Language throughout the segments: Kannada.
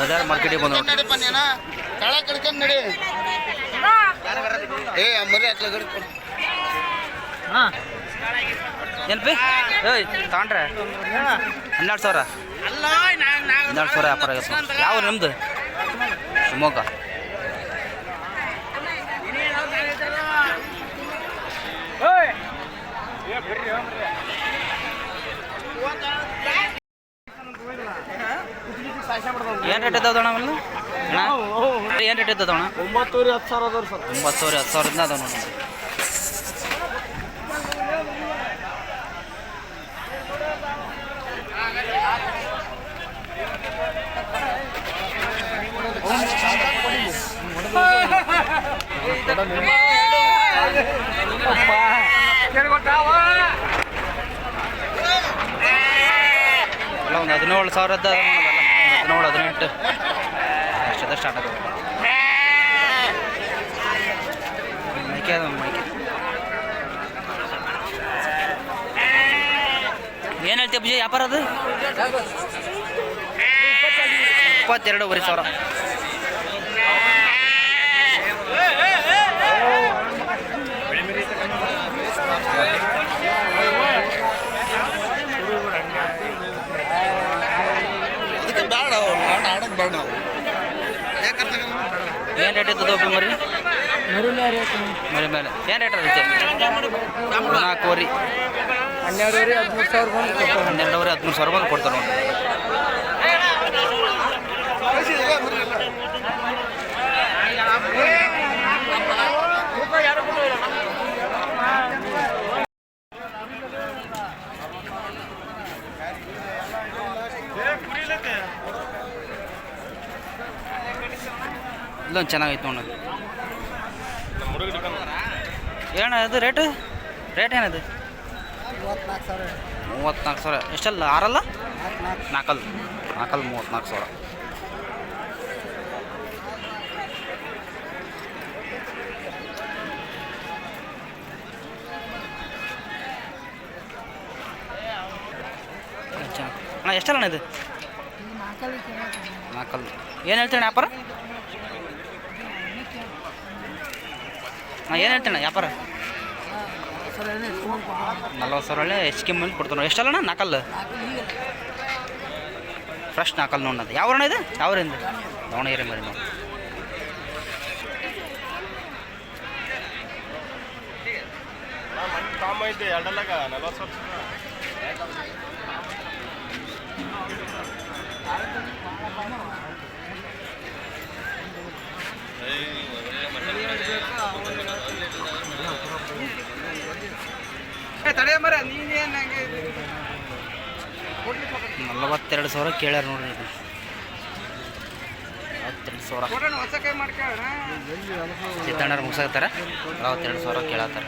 ನಡಿ. ಮಾರ್ಕೆಟಿಗೆ ಬಂದ ಏ ಮರಿ ಹಿಡ್ಕೊಂಡು ಹಾಂ. ಏನು ಬಿ ಏಯ್ ತಗೊಂಡ್ರೆ ಹನ್ನೆರಡು ಸಾವಿರ. ಹನ್ನೆರಡು ಸಾವಿರ ವ್ಯಾಪಾರ ಯಾವ ನಿಮ್ದು? ಶಿವಮೊಗ್ಗ. ಏನು ರೇಟ್ ಇದ್ದಾವೆ ಅಣ್ಣ ಆಮೇಲೆ ಅಣ್ಣ? ಏನು ರೇಟ್ ಅಣ್ಣ? ಒಂಬತ್ತೂರಿ ಹತ್ತು ಸಾವಿರ ಅದಾವ್ರಿ ಸರ್. ಒಂಬತ್ತೂರಿ ಹತ್ತು ಸಾವಿರದಿಂದ ಅದಾವೆ ನೋಡಿ ಹದಿನೇಳು ಸಾವಿರದ ಹದಿನೇಳು, ಹದಿನೆಂಟು. ಅಷ್ಟದ ಸ್ಟಾರ್ಟ್ ಆಗೋದು ಮೈಕೆ ಅದ ಮೈಕೆ. ಏನು ಹೇಳ್ತೀವಿ ಬುಜಿ ವ್ಯಾಪಾರ ಅದು? ಇಪ್ಪತ್ತೆರಡೂವರೆ ಸಾವಿರ ಅದಕ್ಕೆ ಬೇಡ ನಾನು ಆಡೋದು ಬೇಡ ನಾವು. ಯಾಕಂತ ಏನು ರೇಟ್ ಒಬ್ಬ ಮರಿ ಮರಿ ಮೇಲೆ ಏನು ರೇಟ್ ಅದೈತೆ ನಾಲ್ಕೂವರೆ ಹನ್ನೆರಡುವರೆ ಹದಿಮೂರು ಸಾವಿರ ಬಂದು ಹನ್ನೆರಡುವರೆ ಹದಿಮೂರು ಸಾವಿರ ಬಂದು ಕೊಡ್ತಾರೆ ನೋಡಿ. ಇಲ್ಲೊಂದು ಚೆನ್ನಾಗೈತೆ ನೋಡಿ. ಏನ ಇದು ರೇಟ್? ರೇಟ್ ಏನದು? ಮೂವತ್ತ್ನಾಲ್ಕು ಸಾವಿರ. ಎಷ್ಟಲ್ಲ? ಆರಲ್ಲ? ನಾಲ್ಕಲ್ಲ. ನಾಲ್ಕಲ್ಲ ಮೂವತ್ತ್ನಾಲ್ಕು ಸಾವಿರ. ಅಣ್ಣ ಎಷ್ಟಲ್ಲ ಅಣ್ಣ ಇದು? ನಾಲ್ಕಲ್ಲ. ಏನು ಹೇಳ್ತೀರಣ್ಣ ವ್ಯಾಪಾರ? ಹಾಂ ಏನು ಹೇಳ್ತಾನೆ ವ್ಯಾಪಾರ? ನಲ್ವತ್ತು ಸಾವಿರ ಒಳ್ಳೆ ಕೆ ಮೇಲೆ ಕೊಡ್ತಾನೆ ಎಷ್ಟಲ್ಲ ನಕಲ್ ಫ್ರೆಶ್ ನಾಲ್ಕಲ್ ನೋಡೋದು ಯಾವ ಅಣ್ಣ ಇದು? ಯಾವ್ರಿಂದ ದಾವಣಗೆರೆ ಮರಿ ನೋಡಿ ಇದ್ದೆ ಎರಡಲ್ಲಾಗ ನಲ್ವತ್ತು ವರ್ಷ ನಲವತ್ತೆರಡು ಸಾವಿರ ಕೇಳ್ಯಾರ ನೋಡ್ರಿ ನಲವತ್ತೆರಡು ಸಾವಿರ. ಸಿದ್ದಣ್ಣರು ಮುಗಿಸಾಕ್ತಾರ ನಲವತ್ತೆರಡು ಸಾವಿರ ಕೇಳತ್ತಾರ.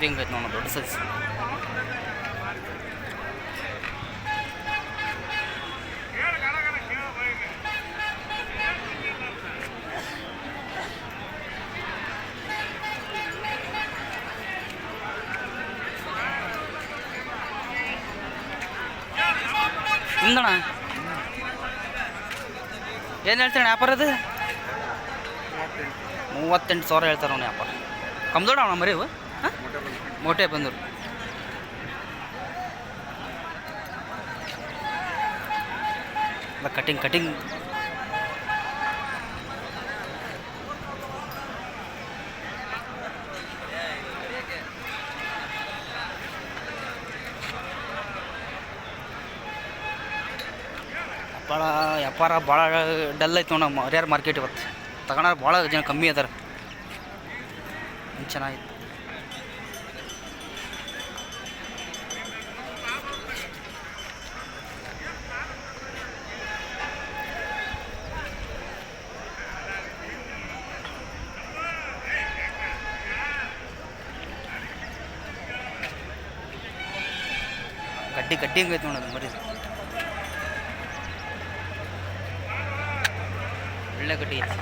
ಮಾಡಲಿ ಇದು ಹಿಂಗೈತೆ ನೋಡೋಣ ದೊಡ್ಡ ಸೈಜ್ ನಿಮ್ದಣ್ಣ ಏನು ಹೇಳ್ತಾನೆ ವ್ಯಾಪಾರ ಅದು ಮೂವತ್ತೆಂಟು ಸಾವಿರ ಹೇಳ್ತಾರೆ ಅವ್ನು ವ್ಯಾಪಾರ ಕಮ್ದೋಡ ಅವನ ಮರಿ ಇವು ಹಾಂ ಮೋಟೆ ಬಂದರು ಅಲ್ಲ ಕಟಿಂಗ್ ಕಟಿಂಗ್ ಭಾಳ ವ್ಯಾಪಾರ ಭಾಳ ಡಲ್ ಐತೆ ನೋಡ ಹರಿಯಾರ ಮಾರ್ಕೆಟ್ ಇವತ್ತು. ತಗೊಳಾರ ಭಾಳ ಜನ ಕಮ್ಮಿ ಅದಾರ. ಚೆನ್ನಾಗಿತ್ತು. ಕಡ್ಡಿ ಗಡ್ಡಿ ಹಂಗೈತೆ ನೋಡೋದು ಮರಿ ಒಳ್ಳೆ ಗಡ್ಡಿ ಐತಿ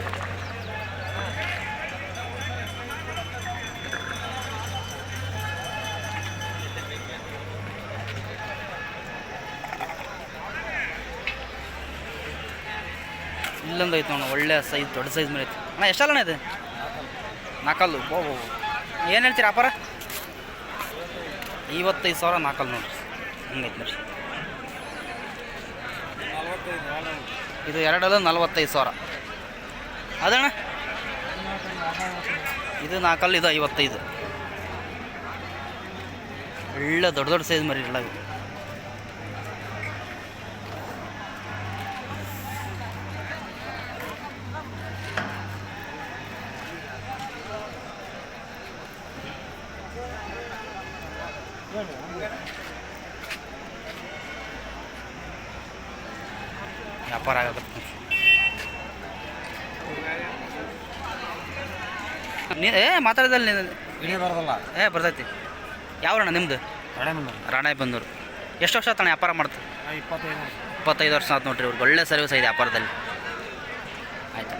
ಇಲ್ಲೊಂದು ಐತೆ ನೋಡೋಣ ಒಳ್ಳೆ ಸೈಜ್ ದೊಡ್ಡ ಸೈಜ್ ಮೇಲೆ ಐತೆ ಅಣ್ಣ ಎಷ್ಟಲ್ಲ ಇದು? ನಾಲ್ಕಲ್ಲು. ಓ ಏನು ಹೇಳ್ತೀರಾ ಅಪಾರ? ಐವತ್ತೈದು ಸಾವಿರ ನಾಲ್ಕಲ್ಲು ನೋಡ್ರಿ ಹಂಗೈತೆ ನೋಡಿ. ಇದು ಎರಡಲ್ಲ ನಲ್ವತ್ತೈದು ಸಾವಿರ. ಅದಣ್ಣ? ಇದು ನಾಲ್ಕಲ್ಲಿ ಇದು ಐವತ್ತೈದು. ಒಳ್ಳೆ ದೊಡ್ಡ ದೊಡ್ಡ ಸೈಜ್ ಮರಿ ಇಲ್ಲ ವ್ಯಾಪಾರ ಆಗತ್ತೆ. ನೀ ಏ ಮಾತಾಡಿದಲ್ಲಿ ನೀನು. ಬರೋದಲ್ಲ. ಏ ಬರ್ತೈತಿ. ಯಾವ್ರಣ್ಣ ನಿಮ್ದು? ರಾಣೆ ಬಂದೂರು ಎಷ್ಟು ವರ್ಷ ಆತಣ್ಣ ವ್ಯಾಪಾರ ಇಪ್ಪತ್ತೈದು ಇಪ್ಪತ್ತೈದು ವರ್ಷ ಆಯ್ತು ನೋಡ್ರಿ ಇವ್ರಿಗೆ. ಒಳ್ಳೆ ಸರ್ವಿಸ್ ಐತೆ ವ್ಯಾಪಾರದಲ್ಲಿ ಆಯ್ತು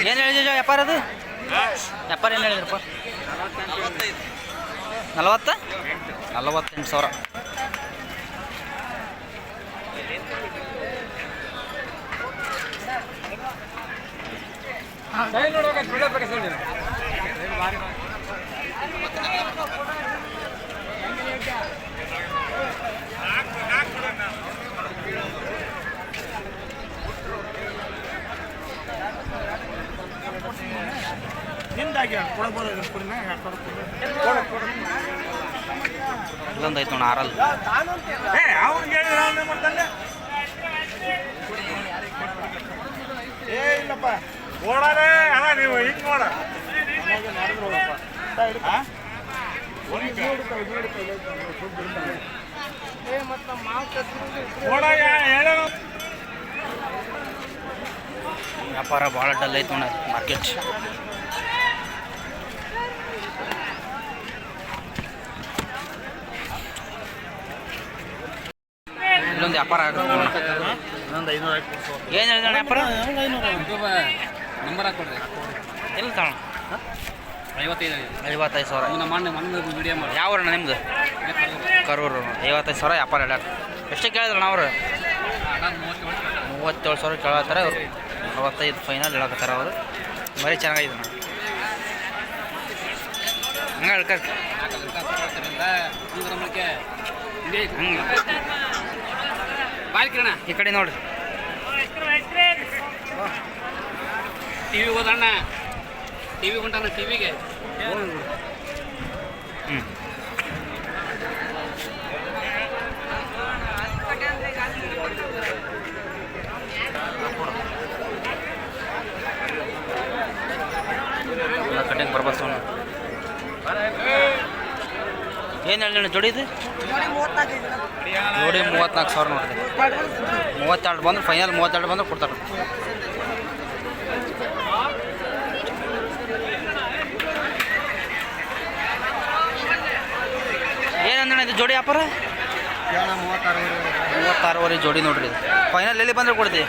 ಏನು ಹೇಳಿದ ವ್ಯಾಪಾರ ಅದು? ವ್ಯಾಪಾರ ಏನು ಹೇಳಿದ್ರಪ್ಪ? ನಲವತ್ತ? ನಲವತ್ತೆಂಟು ಸಾವಿರ. ನಿಂದಾಗಿ ಇಲ್ಲೊಂದು ಐತೆ ನೋಡ ಆರಲ್ಲಿ. ಏ ಇಲ್ಲಪ್ಪ. ಓಡಾರೆ ಅಣ್ಣ ನೀವು ಹಿಂಗೆ ನೋಡ ವ್ಯಾಪಾರ ಭಾಳ ಡಲ್ ಐತೆ ನೋಡ ಮಾರ್ಕೆಟ್. ಇಲ್ಲೊಂದು ವ್ಯಾಪಾರ ಏನು ಹೇಳಿದ ವ್ಯಾಪಾರ? ನಂಬರ್ ಹಾಕೊಡ್ರಿ ಎಲ್ಲಿ ತಗೋಣ? ಐವತ್ತೈದು. ಐವತ್ತೈದು ಸಾವಿರ. ನಮ್ಮ ಮಣ್ಣು ಮಣ್ಣು ವಿಡಿಯೋ ಮಾಡಿ ಯಾವ ಊರಣ್ಣ ನಿಮ್ಮದು ಕರೂರು. ಐವತ್ತೈದು ಸಾವಿರ ವ್ಯಾಪಾರ ಹೇಳ ಎಷ್ಟು ಕೇಳಿದ್ರಣ ಅವರು? ಮೂವತ್ತೇಳು ಸಾವಿರ ಕೇಳತ್ತಾರೆ ಅವರು. ಅರವತ್ತೈದು ಫೈನಲ್ ಹೇಳಕತ್ತಾರ ಅವರು. ಬರೀ ಚೆನ್ನಾಗಿದೆ ಹಂಗೆ ಹೇಳ್ಕ. ಹಂಗೆ. ಈ ಕಡೆ ನೋಡ್ರಿ ಟಿವಿ ಹೋದಣ್ಣ ಟಿವಿ ಹೊಂಟಣ್ಣ ಟಿವಿಗೆ. ಹ್ಞೂ ಎಲ್ಲ ಕಟಿಂಗ್ ಬರ್ಬಸ್ ಏನು ಹೇಳಿ ಜೋಡಿ ಇದು? ಜೋಡಿ ಮೂವತ್ನಾಲ್ಕು ಸಾವಿರ ನೋಡ್ರಿ ಮೂವತ್ತೆರಡು ಬಂದ್ರೆ ಫೈನಲ್ ಮೂವತ್ತೆರಡು ಬಂದ್ರೆ ಕೊಡ್ತಾರೆ. ಏನಂದ್ರೆ ಇದು ಜೋಡಿ ವ್ಯಾಪಾರ? ಮೂವತ್ತಾರೂವರೆ ಮೂವತ್ತಾರು ಮೂವತ್ತಾರುವರೆ ಜೋಡಿ ನೋಡ್ರಿ ಫೈನಲ್ ಎಲ್ಲಿ ಬಂದ್ರೆ ಕೊಡ್ತೀವಿ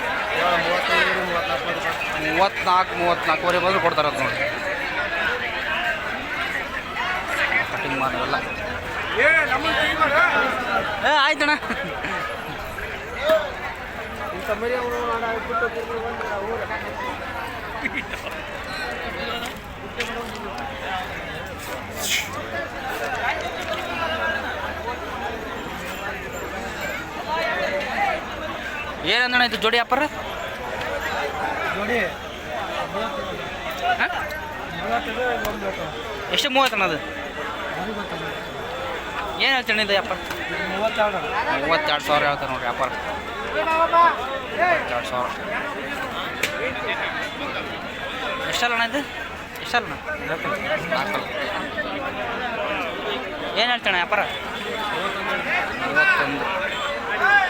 ಮೂವತ್ನಾಲ್ಕೂವರೆ ಬಂದರೆ ಬಂದ್ರೆ ಕೊಡ್ತಾರೆ ಅದು ನೋಡಿ ಕಟಿಂಗ್ ಮಾಡೋಲ್ಲ ಏ ನಮ್ಮ ಏ ಆಯ್ತಣ್ಣ ಇಂಥ ಮರಿ ಅವನು ಆಗ್ಬಿಟ್ಟು ಏನಂದಣ್ಣ ಇದು ಜೋಡಿ ವ್ಯಾಪಾರ ನೋಡಿ ಹಾ? ಎಷ್ಟು ಮೂವತ್ತಣ್ಣ ಅದು ಏನು ಹೇಳ್ತೀನಿ ಇದು ವ್ಯಾಪಾರ? ಮೂವತ್ತೆರಡು ಸಾವಿರ ಹೇಳ್ತಾರೆ ನೋಡ್ರಿ ವ್ಯಾಪಾರ. ಮೂವತ್ತೆರಡು ಸಾವಿರ. ಎಷ್ಟಲ್ಲ ಇದು? ಎಷ್ಟಲ್ಲ ಏನು ಹೇಳ್ತಾನೆ ವ್ಯಾಪಾರ? ಐವತ್ತೊಂದು